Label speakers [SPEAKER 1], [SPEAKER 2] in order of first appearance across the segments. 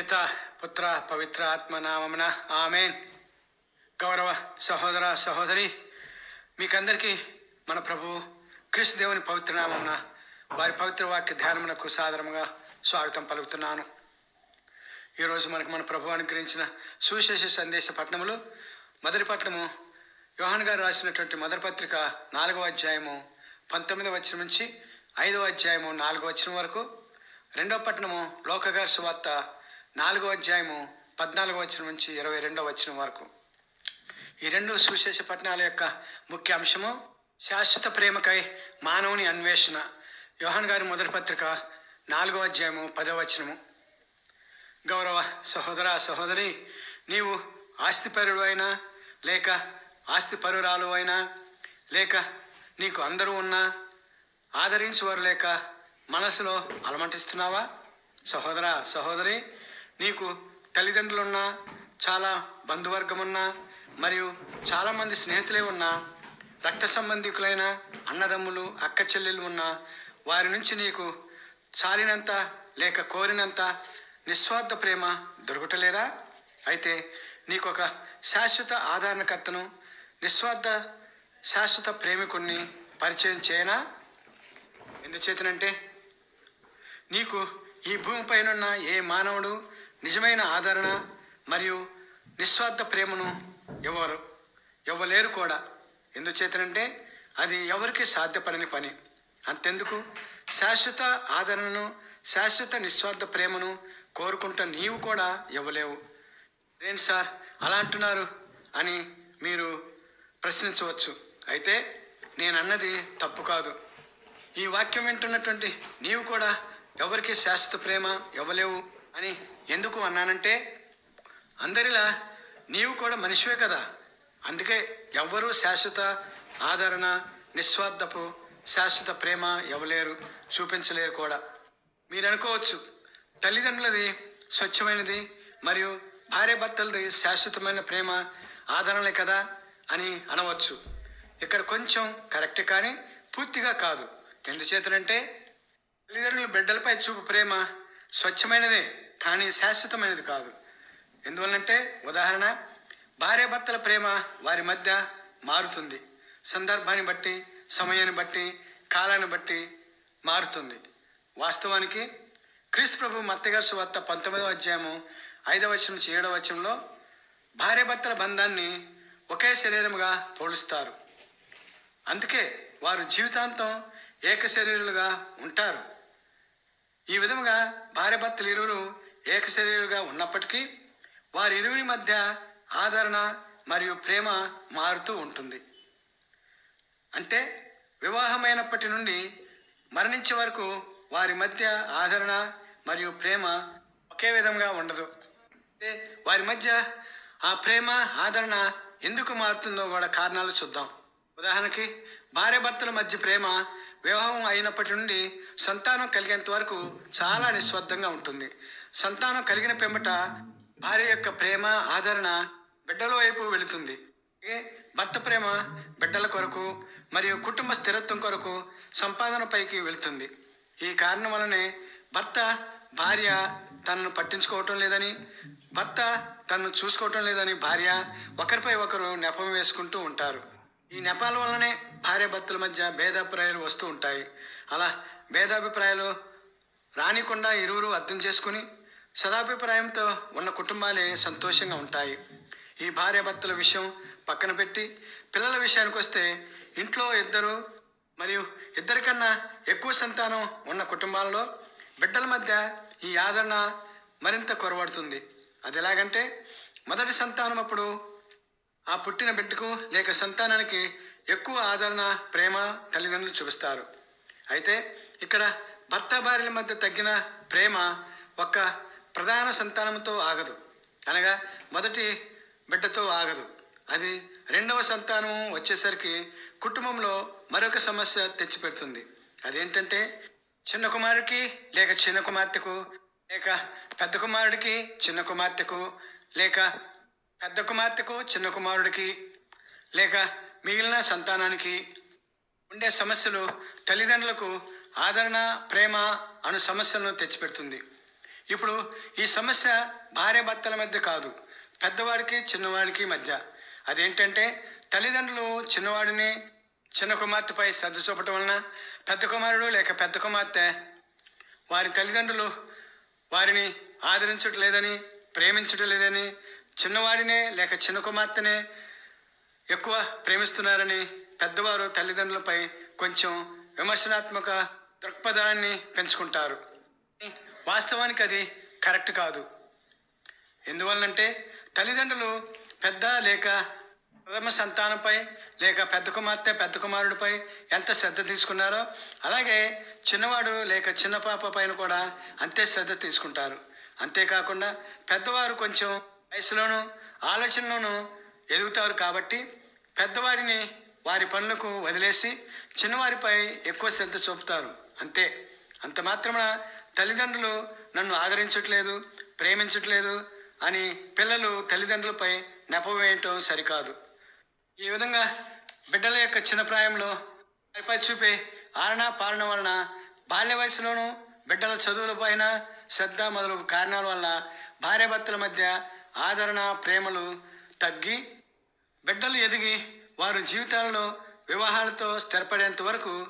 [SPEAKER 1] పిత పుత్ర పవిత్ర ఆత్మ నామమున ఆమెన్. గౌరవ సహోదర సహోదరి మీకందరికీ మన ప్రభు క్రీస్తు దేవుని పవిత్ర నామమున వారి పవిత్ర వాక్య ధ్యానమునకు సాధారణంగా స్వాగతం పలుకుతున్నాను. ఈరోజు మనకు మన ప్రభు అనుగ్రహించిన సువిశేష సందేశ పట్టణములు మొదటి పట్టణము యోహన్ గారు రాసినటువంటి మొదటి పత్రిక నాలుగవ అధ్యాయము పంతొమ్మిదవ వచ్చిన నుంచి ఐదవ అధ్యాయము నాలుగవ వచ్చిన వరకు రెండవ పట్టణము లోకగారి సువార్త నాలుగో అధ్యాయము పద్నాలుగో వచ్చిన నుంచి ఇరవై రెండవ వచ్చిన వరకు. ఈ రెండు సువిశేష పట్టణాల యొక్క ముఖ్య అంశము శాశ్వత ప్రేమకై మానవుని అన్వేషణ. యోహన్ గారి మొదటి పత్రిక నాలుగో అధ్యాయము పదో వచనము. గౌరవ సహోదర సహోదరి నీవు ఆస్తిపరుడు అయినా లేక ఆస్తిపరురాలు అయినా లేక నీకు అందరూ ఉన్నా ఆదరించేవారు లేక మనసులో అలమటిస్తున్నావా? సహోదర సహోదరి నీకు తల్లిదండ్రులున్నా చాలా బంధువర్గం ఉన్నా మరియు చాలామంది స్నేహితులే ఉన్నా రక్త సంబంధికులైన అన్నదమ్ములు అక్క చెల్లెలు ఉన్నా వారి నుంచి నీకు చాలినంత లేక కోరినంత నిస్వార్థ ప్రేమ దొరకటలేదా? అయితే నీకు ఒక శాశ్వత ఆదరణకర్తను నిస్వార్థ శాశ్వత ప్రేమికుణ్ణి పరిచయం చేయనా? ఎందుచేతనంటే నీకు ఈ భూమిపైనున్న ఏ మానవుడు నిజమైన ఆదరణ మరియు నిస్వార్థ ప్రేమను ఇవ్వరు ఇవ్వలేరు కూడా. ఎందుచేతనంటే అది ఎవరికి సాధ్యపడని పని. అంతెందుకు శాశ్వత ఆదరణను శాశ్వత నిస్వార్థ ప్రేమను కోరుకుంటూ నీవు కూడా ఇవ్వలేవు ఏంటి సార్ అలా అంటున్నారు అని మీరు ప్రశ్నించవచ్చు. అయితే నేను అన్నది తప్పు కాదు. ఈ వాక్యం వింటున్నటువంటి నీవు కూడా ఎవరికి శాశ్వత ప్రేమ ఇవ్వలేవు అని ఎందుకు అన్నానంటే అందరిలా నీవు కూడా మనిషివే కదా. అందుకే ఎవ్వరూ శాశ్వత ఆదరణ నిస్వార్థపు శాశ్వత ప్రేమ ఇవ్వలేరు చూపించలేరు కూడా. మీరు అనుకోవచ్చు తల్లిదండ్రులది స్వచ్ఛమైనది మరియు భార్య భర్తలది శాశ్వతమైన ప్రేమ ఆదరణలే కదా అని అనవచ్చు. ఇక్కడ కొంచెం కరెక్ట్ కానీ పూర్తిగా కాదు. ఎందుచేతనంటే తల్లిదండ్రులు బిడ్డలపై చూపు ప్రేమ స్వచ్ఛమైనదే కానీ శాశ్వతమైనది కాదు. ఎందువల్లంటే ఉదాహరణ భార్యాభర్తల ప్రేమ వారి మధ్య మారుతుంది. సందర్భాన్ని బట్టి సమయాన్ని బట్టి కాలాన్ని బట్టి మారుతుంది. వాస్తవానికి క్రీస్తు ప్రభు మత్తగారు వార్త పంతొమ్మిదవ అధ్యాయము ఐదవ వచనం నుంచి ఏడవ వచనంలో భార్యాభర్తల బంధాన్ని ఒకే శరీరముగా పోలుస్తారు. అందుకే వారు జీవితాంతం ఏక శరీరులుగా ఉంటారు. ఈ విధముగా భార్యాభర్తలు ఇరువురు ఏక శరీరులుగా ఉన్నప్పటికీ వారి ఇరువురి మధ్య ఆదరణ మరియు ప్రేమ మారుతూ ఉంటుంది. అంటే వివాహమైనప్పటి నుండి మరణించే వరకు వారి మధ్య ఆదరణ మరియు ప్రేమ ఒకే విధంగా ఉండదు. అంటే వారి మధ్య ఆ ప్రేమ ఆదరణ ఎందుకు మారుతుందో కూడా కారణాలు చూద్దాం. ఉదాహరణకి భార్యాభర్తల మధ్య ప్రేమ వివాహం అయినప్పటి నుండి సంతానం కలిగేంత వరకు చాలా నిస్వార్థంగా ఉంటుంది. సంతానం కలిగిన పెంబట భార్య యొక్క ప్రేమ ఆదరణ బిడ్డల వైపు వెళుతుంది. భర్త ప్రేమ బిడ్డల కొరకు మరియు కుటుంబ స్థిరత్వం కొరకు సంపాదన పైకి వెళుతుంది. ఈ కారణం వలనే భర్త భార్య తనను పట్టించుకోవటం లేదని భర్త తనను చూసుకోవటం లేదని భార్య ఒకరిపై ఒకరు నెపం వేసుకుంటూ ఉంటారు. ఈ నెపాల వల్లనే భార్య భర్తల మధ్య భేదాభిప్రాయాలు వస్తూ ఉంటాయి. అలా భేదాభిప్రాయాలు రానికుండా ఇరువురు అర్థం చేసుకుని సదాభిప్రాయంతో ఉన్న కుటుంబాలే సంతోషంగా ఉంటాయి. ఈ భార్యాభర్తల విషయం పక్కన పెట్టి పిల్లల విషయానికి వస్తే ఇంట్లో ఇద్దరు మరియు ఇద్దరికన్నా ఎక్కువ సంతానం ఉన్న కుటుంబాల్లో బిడ్డల మధ్య ఈ ఆదరణ మరింత కొరవడుతుంది. అది ఎలాగంటే మొదటి సంతానం అప్పుడు ఆ పుట్టిన బిడ్డకు లేక సంతానానికి ఎక్కువ ఆదరణ ప్రేమ తల్లిదండ్రులు చూపిస్తారు. అయితే ఇక్కడ భర్త భార్యల మధ్య తగ్గిన ప్రేమ ఒక్క ప్రధాన సంతానంతో ఆగదు. అనగా మొదటి బిడ్డతో ఆగదు. అది రెండవ సంతానం వచ్చేసరికి కుటుంబంలో మరొక సమస్య తెచ్చిపెడుతుంది. అదేంటంటే చిన్న కుమారుడికి లేక చిన్న కుమార్తెకు లేక పెద్ద కుమారుడికి చిన్న కుమార్తెకు లేక పెద్ద కుమార్తెకు చిన్న కుమారుడికి లేక మిగిలిన సంతానానికి ఉండే సమస్యలు తల్లిదండ్రులకు ఆదరణ ప్రేమ అను సమస్యలను తెచ్చిపెడుతుంది. ఇప్పుడు ఈ సమస్య భార్య భర్తల మధ్య కాదు పెద్దవాడికి చిన్నవాడికి మధ్య. అదేంటంటే తల్లిదండ్రులు చిన్నవాడిని చిన్న కుమార్తెపై శ్రద్ధ చూపటం వలన పెద్ద కుమారుడు లేక పెద్ద కుమార్తె వారి తల్లిదండ్రులు వారిని ఆదరించటం లేదని ప్రేమించటం లేదని చిన్నవాడినే లేక చిన్న కుమార్తెనే ఎక్కువ ప్రేమిస్తున్నారని పెద్దవారు తల్లిదండ్రులపై కొంచెం విమర్శనాత్మక దృక్పథాన్ని పెంచుకుంటారు. వాస్తవానికి అది కరెక్ట్ కాదు. ఎందువల్లంటే తల్లిదండ్రులు పెద్ద లేక ప్రథమ సంతానంపై లేక పెద్ద కుమార్తె పెద్ద కుమారుడిపై ఎంత శ్రద్ధ తీసుకున్నారో అలాగే చిన్నవాడు లేక చిన్న పాప పైన కూడా అంతే శ్రద్ధ తీసుకుంటారు. అంతేకాకుండా పెద్దవారు కొంచెం వయసులోనూ ఆలోచనలోనూ ఎదుగుతారు కాబట్టి పెద్దవారిని వారి పనులకు వదిలేసి చిన్నవారిపై ఎక్కువ శ్రద్ధ చూపుతారు. అంతే. అంత మాత్రమున తల్లిదండ్రులు నన్ను ఆదరించట్లేదు ప్రేమించట్లేదు అని పిల్లలు తల్లిదండ్రులపై నెపవేయటం సరికాదు. ఈ విధంగా బిడ్డల యొక్క చిన్న ప్రాయంలో వారిపై చూపే ఆలన పాలన వలన బాల్య వయసులోనూ బిడ్డల చదువులపైన శ్రద్ధ మొదలగు కారణాల వల్ల భార్యాభర్తల మధ్య ఆదరణ ప్రేమలు తగ్గి బిడ్డలు ఎదిగి వారు జీవితాలలో వివాహాలతో స్థిరపడేంత వరకు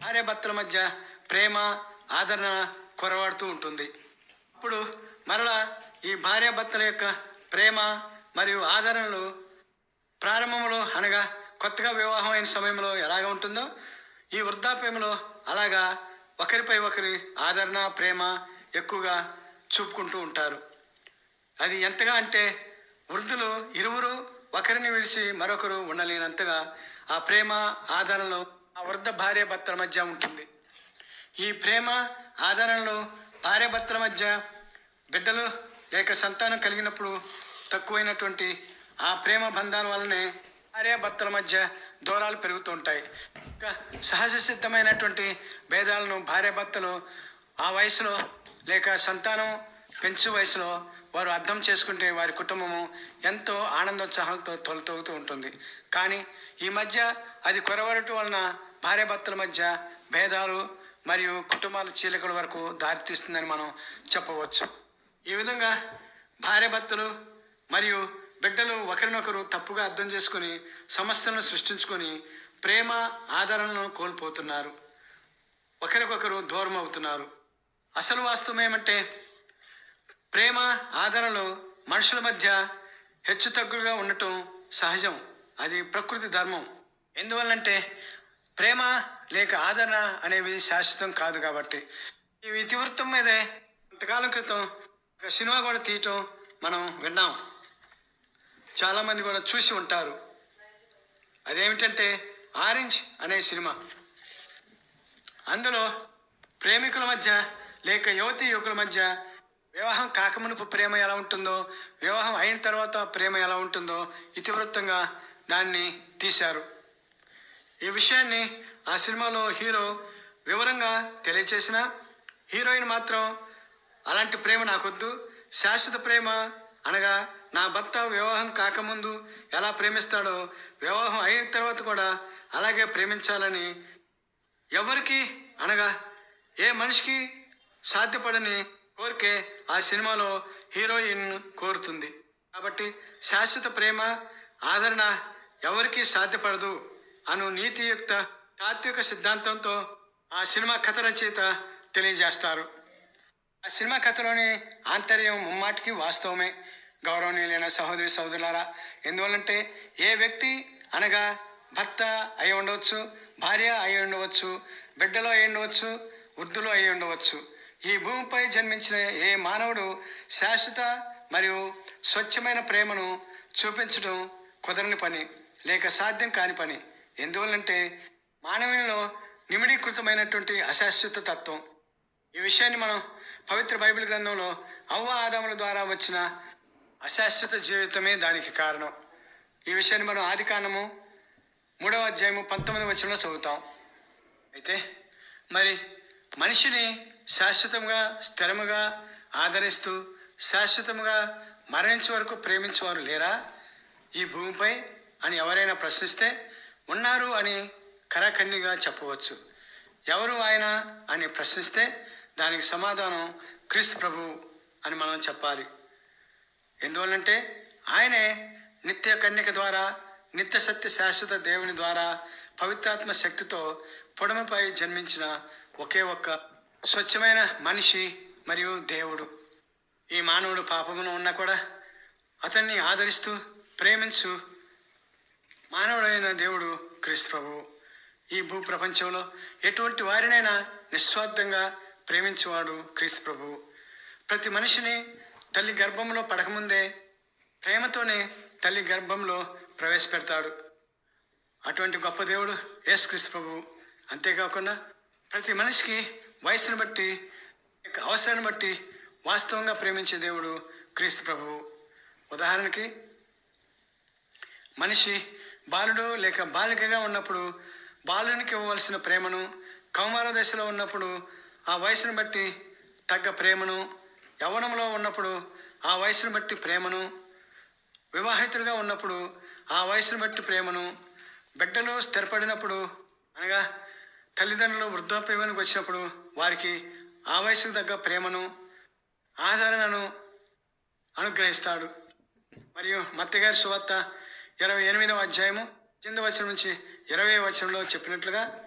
[SPEAKER 1] భార్యాభర్తల మధ్య ప్రేమ ఆదరణ కొరవాడుతూ ఉంటుంది. అప్పుడు మరలా ఈ భార్యాభర్తల యొక్క ప్రేమ మరియు ఆదరణలు ప్రారంభంలో అనగా కొత్తగా వివాహమైన సమయంలో ఎలాగ ఉంటుందో ఈ వృద్ధాప్యంలో అలాగా ఒకరిపై ఒకరి ఆదరణ ప్రేమ ఎక్కువగా చూపుకుంటూ ఉంటారు. అది ఎంతగా అంటే వృద్ధులు ఇరువురు ఒకరిని విడిచి మరొకరు ఉండలేనంతగా ఆ ప్రేమ ఆదరణలో ఆ వృద్ధ భార్య భర్తల మధ్య ఉంటుంది. ఈ ప్రేమ ఆదరణలో భార్య భర్తల మధ్య బిడ్డలు లేక సంతానం కలిగినప్పుడు తక్కువైనటువంటి ఆ ప్రేమ బంధాల వల్లనే భార్య భర్తల మధ్య దూరాలు పెరుగుతూ ఉంటాయి. ఇంకా సహజ సిద్ధమైనటువంటి భేదాలను భార్య భర్తలు ఆ వయసులో లేక సంతానం పెంచు వయసులో వారు అర్థం చేసుకుంటే వారి కుటుంబము ఎంతో ఆనందోత్సాహాలతో తొలతోగుతూ ఉంటుంది. కానీ ఈ మధ్య అది కొరవడటం వలన భార్యాభర్తల మధ్య భేదాలు మరియు కుటుంబాల చీలికల వరకు దారితీస్తుందని మనం చెప్పవచ్చు. ఈ విధంగా భార్యాభర్తలు మరియు బిడ్డలు ఒకరినొకరు తప్పుగా అర్థం చేసుకుని సమస్యలను సృష్టించుకొని ప్రేమ ఆదరణను కోల్పోతున్నారు. ఒకరికొకరు దూరం అవుతున్నారు అసలు వాస్తవం ఏమంటే ప్రేమ ఆదరణలో మనుషుల మధ్య హెచ్చు తగ్గులుగా ఉండటం సహజం. అది ప్రకృతి ధర్మం. ఎందువల్లంటే ప్రేమ లేక ఆదరణ అనేవి శాశ్వతం కాదు కాబట్టి. ఈ ఇతివృత్తం మీదే కొంతకాలం క్రితం ఒక సినిమా కూడా తీయటం మనం విన్నాం. చాలామంది కూడా చూసి ఉంటారు. అదేమిటంటే ఆరెంజ్ అనే సినిమా. అందులో ప్రేమికుల మధ్య లేక యువతి యువకుల మధ్య వివాహం కాకమునుపు ప్రేమ ఎలా ఉంటుందో వివాహం అయిన తర్వాత ప్రేమ ఎలా ఉంటుందో ఇతివృత్తంగా దాన్ని తీశారు. ఈ విషయాన్ని ఆ సినిమాలో హీరో వివరంగా తెలియచేసిన హీరోయిన్ మాత్రం అలాంటి ప్రేమ నాకొద్దు శాశ్వత ప్రేమ అనగా నా భర్త వివాహం కాకముందు ఎలా ప్రేమిస్తాడో వివాహం అయిన తర్వాత కూడా అలాగే ప్రేమించాలని ఎవరికి అనగా ఏ మనిషికి సాధ్యపడని కోరికే ఆ సినిమాలో హీరోయిన్ కోరుతుంది. కాబట్టి శాశ్వత ప్రేమ ఆదరణ ఎవరికీ సాధ్యపడదు అను నీతియుక్త తాత్విక సిద్ధాంతంతో ఆ సినిమా కథ రచయిత తెలియజేస్తారు. ఆ సినిమా కథలోని ఆంతర్యం ముమ్మాటికి వాస్తవమే. గౌరవనీయులైన సహోదరి సహోదరులారా ఎందువల్లంటే ఏ వ్యక్తి అనగా భర్త అయి ఉండవచ్చు భార్య అయి ఉండవచ్చు బిడ్డలో అయి ఉండవచ్చు వృద్ధులు అయి ఉండవచ్చు. ఈ భూమిపై జన్మించిన ఏ మానవుడు శాశ్వత మరియు స్వచ్ఛమైన ప్రేమను చూపించడం కుదరని పని లేక సాధ్యం కాని పని. ఎందువల్లంటే మానవునిలో నిమిడీకృతమైనటువంటి అశాశ్వత తత్వం. ఈ విషయాన్ని మనం పవిత్ర బైబిల్ గ్రంథంలో అవ్వ ఆదాముల ద్వారా వచ్చిన అశాశ్వత జీవితమే దానికి కారణం. ఈ విషయాన్ని మనం ఆది కాండము మూడవ అధ్యాయము పంతొమ్మిది వచనంలో చదువుతాం. అయితే మరి మనిషిని శాశ్వతంగా స్థిరముగా ఆదరిస్తూ శాశ్వతముగా మరణించే వరకు ప్రేమించేవారు లేరా? ఈ భూమిపై అని ఎవరైనా ప్రశ్నిస్తే ఉన్నారు అని కరాఖండిగా చెప్పవచ్చు. ఎవరు ఆయన అని ప్రశ్నిస్తే దానికి సమాధానం క్రీస్తు ప్రభు అని మనం చెప్పాలి. ఎందువల్లంటే ఆయనే నిత్య కన్యక ద్వారా నిత్య సత్య శాశ్వత దేవుని ద్వారా పవిత్రాత్మ శక్తితో పొడమపై జన్మించిన ఒకే ఒక్క స్వచ్ఛమైన మనిషి మరియు దేవుడు. ఈ మానవుడు పాపమును ఉన్నా కూడా అతన్ని ఆదరిస్తూ ప్రేమించు మానవుడైన దేవుడు క్రీస్తు ఈ భూ ప్రపంచంలో ఎటువంటి వారినైనా నిస్వార్థంగా ప్రేమించేవాడు క్రీస్తు ప్రభువు ప్రతి మనిషిని తల్లి గర్భంలో పడకముందే ప్రేమతోనే తల్లి గర్భంలో ప్రవేశపెడతాడు. అటువంటి గొప్ప దేవుడు యేసుక్రీస్తు ప్రభువు అంతేకాకుండా ప్రతి మనిషికి వయసును బట్టి అవసరాన్ని బట్టి వాస్తవంగా ప్రేమించే దేవుడు క్రీస్తు ప్రభువు. ఉదాహరణకి మనిషి బాలుడు లేక బాలికగా ఉన్నప్పుడు బాలునికి ఇవ్వవలసిన ప్రేమను కౌమార దశలో ఉన్నప్పుడు ఆ వయసును బట్టి తగ్గ ప్రేమను యవ్వనంలో ఉన్నప్పుడు ఆ వయసును బట్టి ప్రేమను వివాహితులుగా ఉన్నప్పుడు ఆ వయసును బట్టి ప్రేమను బిడ్డలు స్థిరపడినప్పుడు అనగా తల్లిదండ్రులు వృద్ధాప్యవానికి వచ్చినప్పుడు వారికి ఆ వయసుకు తగ్గ ప్రేమను ఆదరణను అనుగ్రహిస్తాడు. మరియు మత్తగారి సువార్త ఇరవై ఎనిమిదవ అధ్యాయము పద్దెనిమిది వచనం నుంచి ఇరవై వచనంలో చెప్పినట్లుగా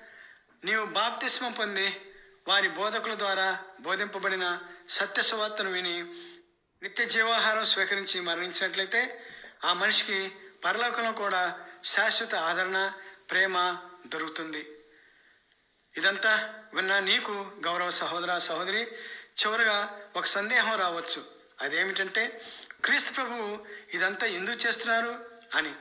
[SPEAKER 1] నీవు బాప్తిస్మం పొంది వారి బోధకుల ద్వారా బోధింపబడిన సత్య సువార్తను విని నిత్య జీవాహారం స్వీకరించి మరణించినట్లయితే ఆ మనిషికి పరలోకంలో కూడా శాశ్వత ఆదరణ ప్రేమ దొరుకుతుంది. ఇదంతా విన్న నీకు గౌరవ సహోదర సహోదరి చివరగా ఒక సందేహం రావచ్చు. అదేమిటంటే క్రీస్తు ప్రభువు ఇదంతా ఎందుకు చేస్తున్నారు అని.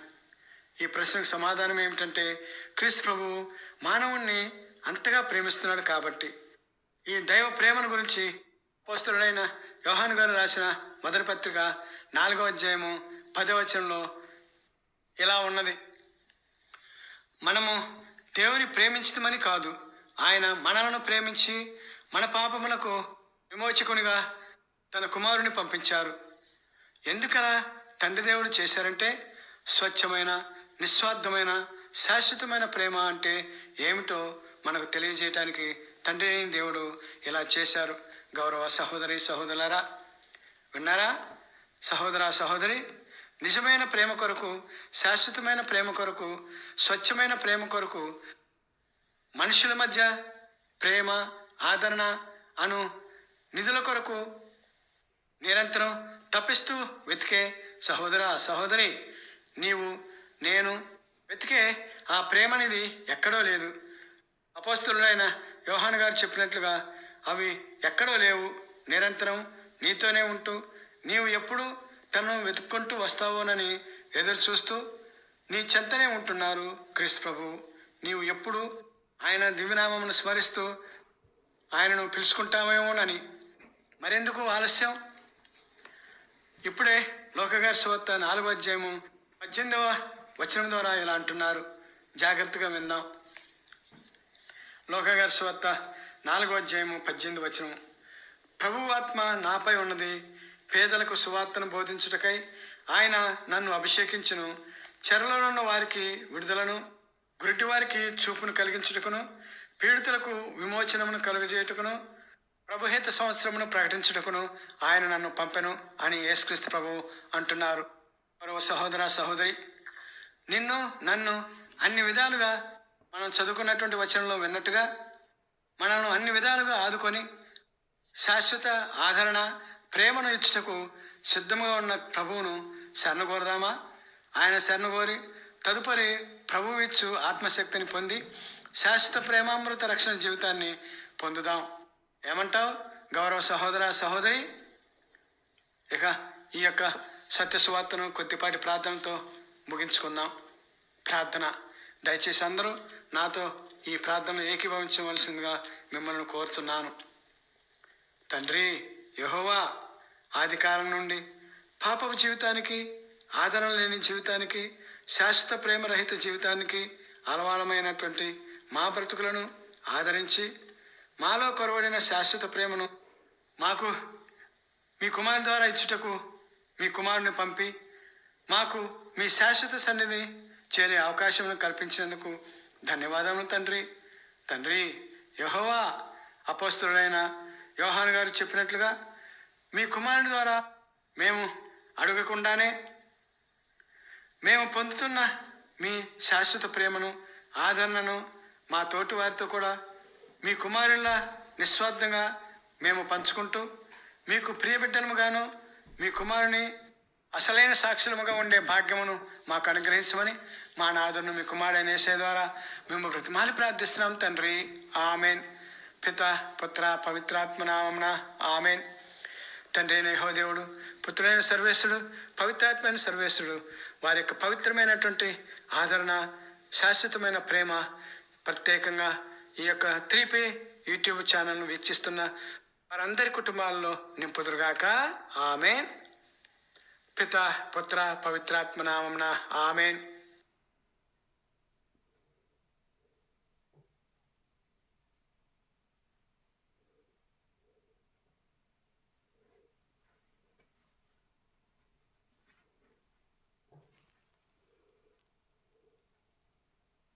[SPEAKER 1] ఈ ప్రశ్నకు సమాధానం ఏమిటంటే క్రీస్తు ప్రభువు మానవుణ్ణి అంతగా ప్రేమిస్తున్నాడు కాబట్టి. ఈ దైవ ప్రేమను గురించి పోస్తుడైన యోహాన్ గారు రాసిన మొదటి పత్రిక నాలుగో అధ్యాయము పదవచనంలో ఇలా ఉన్నది. మనము దేవుని ప్రేమించటమని కాదు ఆయన మనలను ప్రేమించి మన పాపములకు విమోచకునిగా తన కుమారుని పంపించారు. ఎందుకలా తండ్రి దేవుడు చేశారంటే స్వచ్ఛమైన నిస్వార్థమైన శాశ్వతమైన ప్రేమ అంటే ఏమిటో మనకు తెలియజేయటానికి తండ్రి అయిన దేవుడు ఇలా చేశారు. గౌరవ సహోదరి సహోదరులారా విన్నారా? సహోదర సహోదరి నిజమైన ప్రేమ కొరకు శాశ్వతమైన ప్రేమ కొరకు స్వచ్ఛమైన ప్రేమ కొరకు మనుషుల మధ్య ప్రేమ ఆదరణ అను నిధుల కొరకు నిరంతరం తప్పిస్తూ వెతికే సహోదర సహోదరి నీవు నేను వెతికే ఆ ప్రేమ అనేది ఎక్కడో లేదు. అపోస్తులైన యోహాన్ గారు చెప్పినట్లుగా అవి ఎక్కడో లేవు. నిరంతరం నీతోనే ఉంటూ నీవు ఎప్పుడు తనను వెతుక్కుంటూ వస్తావోనని ఎదురు చూస్తూ నీ చెంతనే ఉంటున్నారు క్రీస్తు ప్రభు. నీవు ఎప్పుడు ఆయన దివ్యనామమును స్మరిస్తూ ఆయనను పిలుచుకుంటామేమోనని. మరెందుకు ఆలస్యం? ఇప్పుడే లోకగారి సువార్త నాలుగో అధ్యాయము పద్దెనిమిదవ వచనం ద్వారా ఇలా అంటున్నారు. జాగ్రత్తగా విందాం. లోకగారి సువార్త నాలుగో అధ్యాయము పద్దెనిమిది వచనం. ప్రభు ఆత్మ నాపై ఉన్నది పేదలకు సువార్తను బోధించుటకై ఆయన నన్ను అభిషేకించును. చెరలోనున్న వారికి విడుదలను. గురిటివారికి చూపును కలిగించుటకును పీడితులకు విమోచనమును కలుగజేయుటకును ప్రభుహేత సంవత్సరమును ప్రకటించుటకును ఆయన నన్ను పంపెను అని యేసుక్రీస్తు ప్రభు అంటున్నారు. మరో సహోదర సహోదరి నిన్ను నన్ను అన్ని విధాలుగా మనం చదువుకున్నటువంటి వచనంలో విన్నట్టుగా మనల్ని అన్ని విధాలుగా ఆదుకొని శాశ్వత ఆదరణ ప్రేమను ఇచ్చుటకు సిద్ధంగా ఉన్న ప్రభువును శరణగోరదామా ఆయన శరణగోరి తదుపరి ప్రభువిచ్చు ఆత్మశక్తిని పొంది శాశ్వత ప్రేమామృత రక్షణ జీవితాన్ని పొందుదాం. ఏమంటావు? గౌరవ సహోదర సహోదరి? ఇక ఈ యొక్క సత్య సువార్తను కొద్దిపాటి ప్రార్థనతో ముగించుకుందాం. ప్రార్థన. దయచేసి అందరూ నాతో ఈ ప్రార్థనను ఏకీభవించవలసిందిగా మిమ్మల్ని కోరుతున్నాను. తండ్రి యహోవా ఆది కాలం నుండి పాపపు జీవితానికి ఆదరణ లేని జీవితానికి శాశ్వత ప్రేమరహిత జీవితానికి అలవాలమైనటువంటి మా బ్రతుకులను ఆదరించి మాలో కొరవడిన శాశ్వత ప్రేమను మాకు మీ కుమారు ద్వారా ఇచ్చుటకు మీ కుమారుని పంపి మాకు మీ శాశ్వత సన్నిధి చేరే అవకాశం కల్పించినందుకు ధన్యవాదములు తండ్రి. తండ్రి యహోవా అపోస్తుడైన యోహాన్ గారు చెప్పినట్లుగా మీ కుమారుని ద్వారా మేము అడగకుండానే మేము పొందుతున్న మీ శాశ్వత ప్రేమను ఆదరణను మా తోటి వారితో కూడా మీ కుమారుల నిస్వార్థంగా మేము పంచుకుంటూ మీకు ప్రియబిడ్డలముగాను మీ కుమారుని అసలైన సాక్షులముగా ఉండే భాగ్యమును మాకు అనుగ్రహించమని మా నాదును మీ కుమారుడైన వేసే ద్వారా మేము ప్రతిమాలు ప్రార్థిస్తున్నాం తండ్రి. ఆమెన్. పిత పుత్ర పవిత్రాత్మనామన ఆమెన్. తండ్రి అయిన యెహోవా పుత్రుడైన సర్వేశ్వరుడు పవిత్రాత్మైన సర్వేశ్వరుడు వారి యొక్క పవిత్రమైనటువంటి ఆదరణ శాశ్వతమైన ప్రేమ ప్రత్యేకంగా ఈ యొక్క త్రీపే యూట్యూబ్ ఛానల్ను వీక్షిస్తున్న వారందరి కుటుంబాల్లో నింపుదురుగాక. ఆమెన్. పిత పుత్ర పవిత్రాత్మ నామంన ఆమెన్.